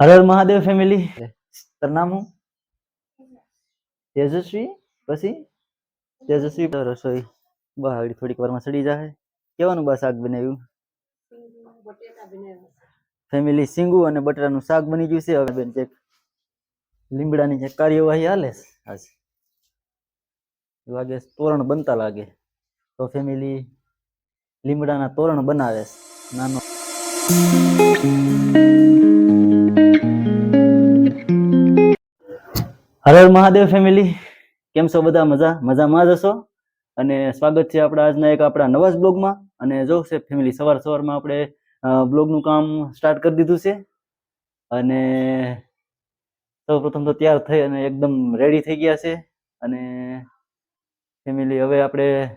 હર Mahadev family સરનામું નામ તેજસ્વી. પછી તેજસ્વી રસોઈ. બહાર થોડીક વારમાં સડી જાય કેવાનું બસ શાક બનાવ્યું? ફેમિલી સિંગુ અને બટાટાનું શાક બની ગયું છે. હવે બેન ચેક લીમડાની જે કાર્યવાહી હાલે આજ. લાગે તોરણ બનતા લાગે. તો ફેમિલી લીમડાના તોરણ બનાવે નાનો. હર મહાદેવ ફેમિલી કેમ છો બધા? મજા મજામાં જ હશો? અને સ્વાગત છે આપણા આજના એક આપણા નવા બ્લોગમાં. અને જો છે ફેમિલી સવાર સવારમાં આપણે બ્લોગનું કામ સ્ટાર્ટ કરી દીધું છે. અને સૌ પ્રથમ તો તૈયાર થઈ અને એકદમ રેડી થઈ ગયા છે. અને ફેમિલી હવે આપણે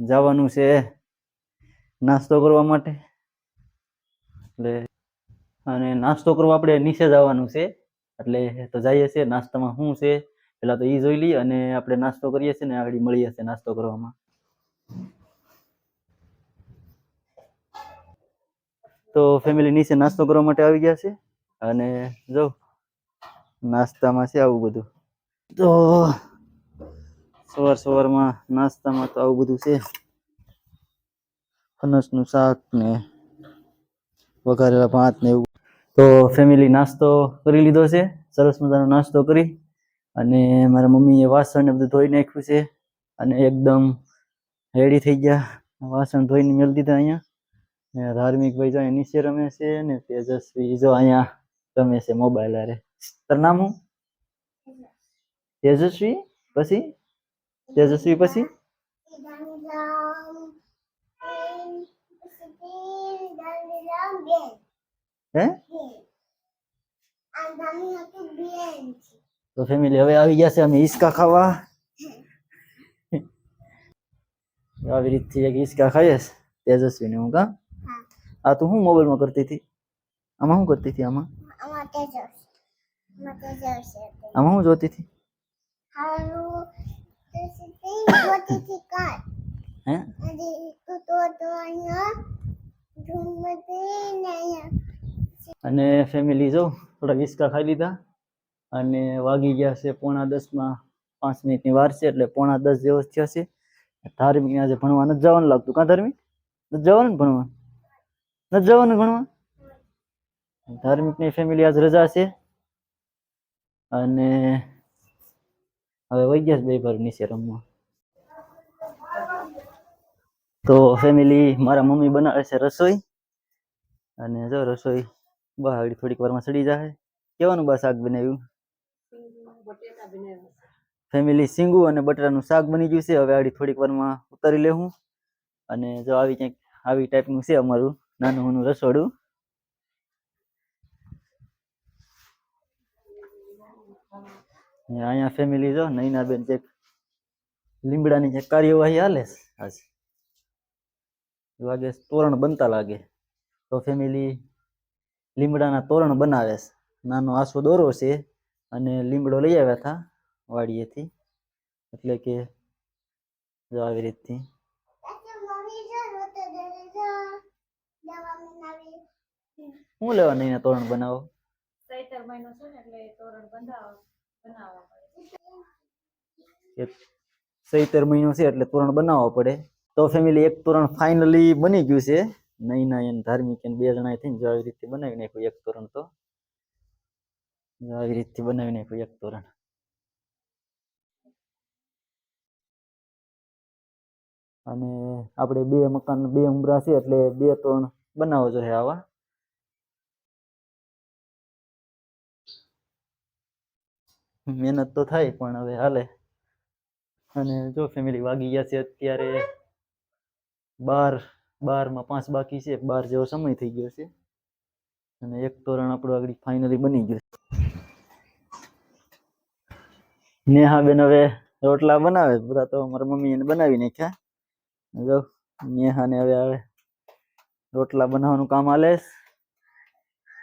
જવાનું છે નાસ્તો કરવા માટે. એટલે, અને નાસ્તો કરવા આપણે નીચે જવાનું છે. એટલે તો જઈએ છીએ, નાસ્તામાં શું છે? પેલા તો એ જોઈ લઈએ અને આપણે નાસ્તો કરીએ છીએ ને આગળ મળીએ છીએ નાસ્તો કરવામાં. તો ફેમિલી નીચે નાસ્તો કરવા માટે આવી ગયા છે અને જો, નાસ્તામાં છે આવું બધું. તો સવાર સવારમાં નાસ્તામાં તો આવું બધું છે. ફનસનું શાક ને વઘારેલા ભાત ને એવું તો ફેમિલી નાસ્તો કરી લીધો છે. સરસ મજાનો નાસ્તો કરી અને મારા મમ્મીએ વાસણ ને બધું ધોઈ નાખ્યું છે અને એકદમ રેડી થઈ ગયા. વાસણ ધોઈને મેળ દીધા અહીંયા. ધાર્મિક ભાઈ જો નીચે રમે છે ને તેજસ્વી જો અહીંયા રમે છે મોબાઈલ હારે. તારું નામ હું તેજસ્વી. પછી? તેજસ્વી પછી? હે? તો ફેમિલી હવે આવી ગયા છે અમે હિસકા ખાવા. આવી રીતથી એક હિસકા ખાઈએ તેજસ્વીને હું કા? આ તું હું મોબાઈલમાં કરતી હતી? આમાં શું કરતી હતી આમાં? આમાં શું જોતી હતી? હે? અને ફેમિલી જો થોડા વિસ્કા ખાઈ લીધા અને વાગી ગયા છે પોણા દસમાં. પાંચ મિનિટની વાર છે એટલે પોણા દસ જેવો થયો છે. ધાર્મિક આજે ભણવા નથી જવાનું લાગતું. કાં ધાર્મિક? નથી જવાનું ભણવા? નથી જવાનું ભણવા? ધાર્મિકની ફેમિલી આજ રજા છે. અને હવે વહી ગયા બે ભર નીચે રમવા. તો ફેમિલી મારા મમ્મી બનાવે છે રસોઈ. અને જો રસોઈ બહાર થોડીક વારમાં સડી જાય કેવાનું બસ શાક બનાવ્યું? ફેમિલી સિંગુ અને બટાટાનું શાક બની ગયું છે. હવે આડી થોડીક વારમાં ઉતારી લેવું અને જો આવી ક્યાંક આવી ટાઈપનું છે અમારું નાનું નાનું રસોડું અહીંયા ફેમિલી જો નૈના બેન જે લીમડાની જે કાર્યવાહી હાલે આજ લાગે તોરણ બનતા લાગે. તો ફેમિલી લીમડાના તોરણ બનાવે છે. નાનો આસો દોરો છે અને લીમડો લઈ આવ્યા હતા વાડીએથી. એટલે કે જો આવી રીતથી. શું લેવા નહીં તોરણ બનાવો? ચૈતર મહિનો છે ને એટલે તોરણ બનાવવા પડે. મહિનો છે એટલે તોરણ બનાવવો પડે. તો ફેમિલી એક તોરણ ફાઇનલી બની ગયું છે. નહીં ના એને ધાર્મિક એને બે જણા થઈને જો આવી રીતે બનાવી નાખ્યું એક તોરણ તો. આવી રીતથી બનાવી નાખ્યું એક તોરણ. અને આપણે બે મકાન, બે ઉમરા છે એટલે બે તોરણ બનાવો જોઈએ આવા. મહેનત તો થાય પણ હવે હાલે. અને જો ફેમિલી વાગી ગયા છે અત્યારે બાર. બારમાં પાંચ બાકી છે બાર જેવો સમય થઈ ગયો છે. અને એક તોરણ આપણું આગળ ફાઇનલી બની ગયું નેહા બેન હવે રોટલા બનાવે બધા તો મારા મમ્મી એને બનાવી નાખ્યા. જો નેહા ને હવે આવે રોટલા બનાવવાનું કામ આલે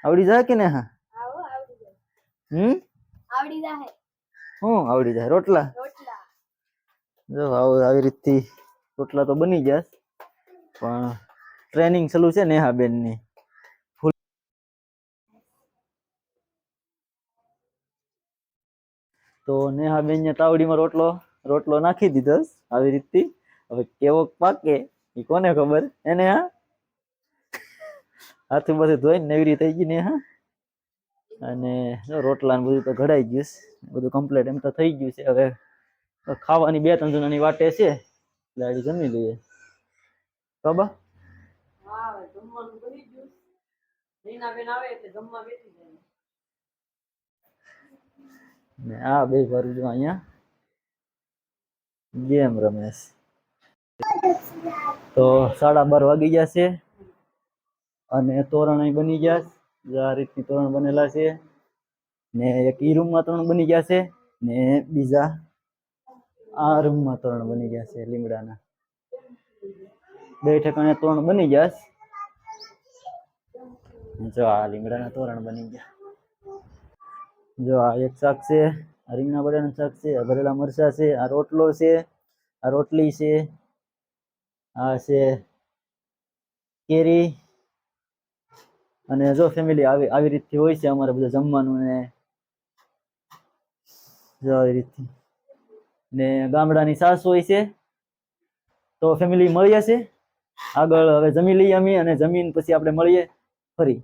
આવડી જાય કે નેહા? હમ? આવડી જાય હું આવડી જાય? રોટલા? રોટલા. જો આવો આવી રીતથી રોટલા તો બની ગયા. પણ ટ્રેનિંગ ચાલુ છે નેહા બેનની તો નેહાબેન ને તાવડીમાં રોટલો રોટલો નાખી દીધો આવી રીતથી. હવે કેવો પાકે એ કોને ખબર? એને હા હાથું બધું ધોઈને નેવરી થઈ ગઈ ને હા અને રોટલા ને બધું તો ઘડાઈ ગયું છે. બધું કમ્પ્લીટ એમ તો થઈ ગયું છે. હવે ખાવાની બે ત્રણ જણાની વાટે છે. એટલે જમી લઈએ. બાબા હા જમવાનું બની ગયું રીનાબેન આવે એટલે જમવા બેસી જાય. ને આ બે ભરું જો અહીંયા. ગેમ રમેશ તો સાડા બાર વાગી ગયા છે. અને તોરણ અહીં બની ગયા છે. જો આ રીતની તોરણ બનેલા છે. ને એક ઈ રૂમમાં તોરણ બની ગયા છે. ને બીજા આ રૂમમાં તોરણ બની ગયા છે લીમડાના. બે ઠેકાણે તોરણ બની ગયા જો આ લીમડાના તોરણ બની ગયા. જો આ એક શાક છે, આ રીંગણા બટાટાનું શાક છે, આ ભરેલા મરચા છે, આ રોટલો છે, આ રોટલી છે, આ છે કેરી. અને જો ફેમિલી આવી આવી રીતથી હોય છે અમારે બધું જમવાનું ને જો આવી રીતથી. ને ગામડાની સાસ હોય છે, તો ફેમિલી મળી છે આગળ હવે જમી લઈએ અમે અને જમીન પછી આપણે મળીએ ફરી.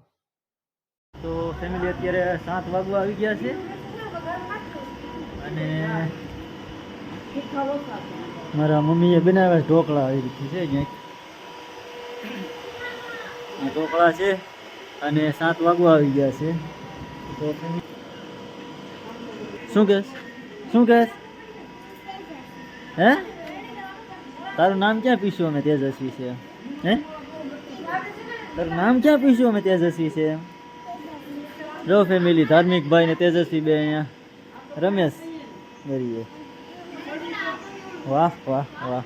તો ફેમિલી અત્યારે સાત વાગવા આવી ગયા છે. અને મારા મમ્મીએ બનાવ્યા ઢોકળા આવી રીતે છે ક્યાંક ઢોકળા છે અને સાત વાગવા આવી ગયા છે. તો શું કહેશ? શું કહેશ? હે? તારું નામ ક્યાં પીશું અમે, તેજસ્વી છે? હે? તારું નામ ક્યાં પીશું અમે, તેજસ્વી છે? જો ફેમિલી ધાર્મિક ભાઈ ને તેજસ્વી બે અહીંયા. રમેશ કરીએ. વાહ વાહ વાહ.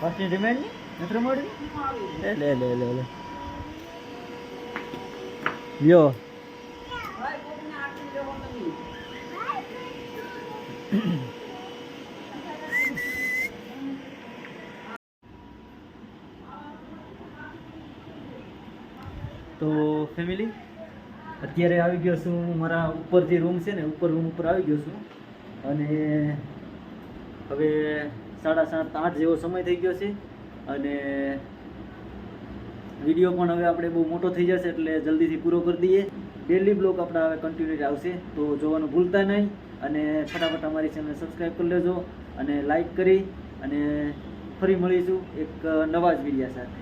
ફર્સ્ટ ડિમાન્ડ નથી રમાડ્યું લે લે લે લે લ્યો. ભાઈ કોકને આટલું લેવો નહીં તો ફેમિલી અત્યારે આવી ગયો છું મારા ઉપર જે રૂમ છે ને, ઉપર રૂમ ઉપર આવી ગયો છું. અને હવે સાડા સાત, આઠ જેવો સમય થઈ ગયો છે. અને વીડિયો પણ હવે આપણે બહુ મોટો થઈ જશે એટલે જલ્દીથી પૂરો કરી દઈએ. ડેલી બ્લોગ આપણા હવે કન્ટિન્યુટી આવશે, તો જોવાનું ભૂલતા નહીં. અને ફટાફટ અમારી ચેનલ સબસ્ક્રાઈબ કરી લેજો. અને લાઈક કરી. અને ફરી મળીશું એક નવા જ વિડીયા સાથે.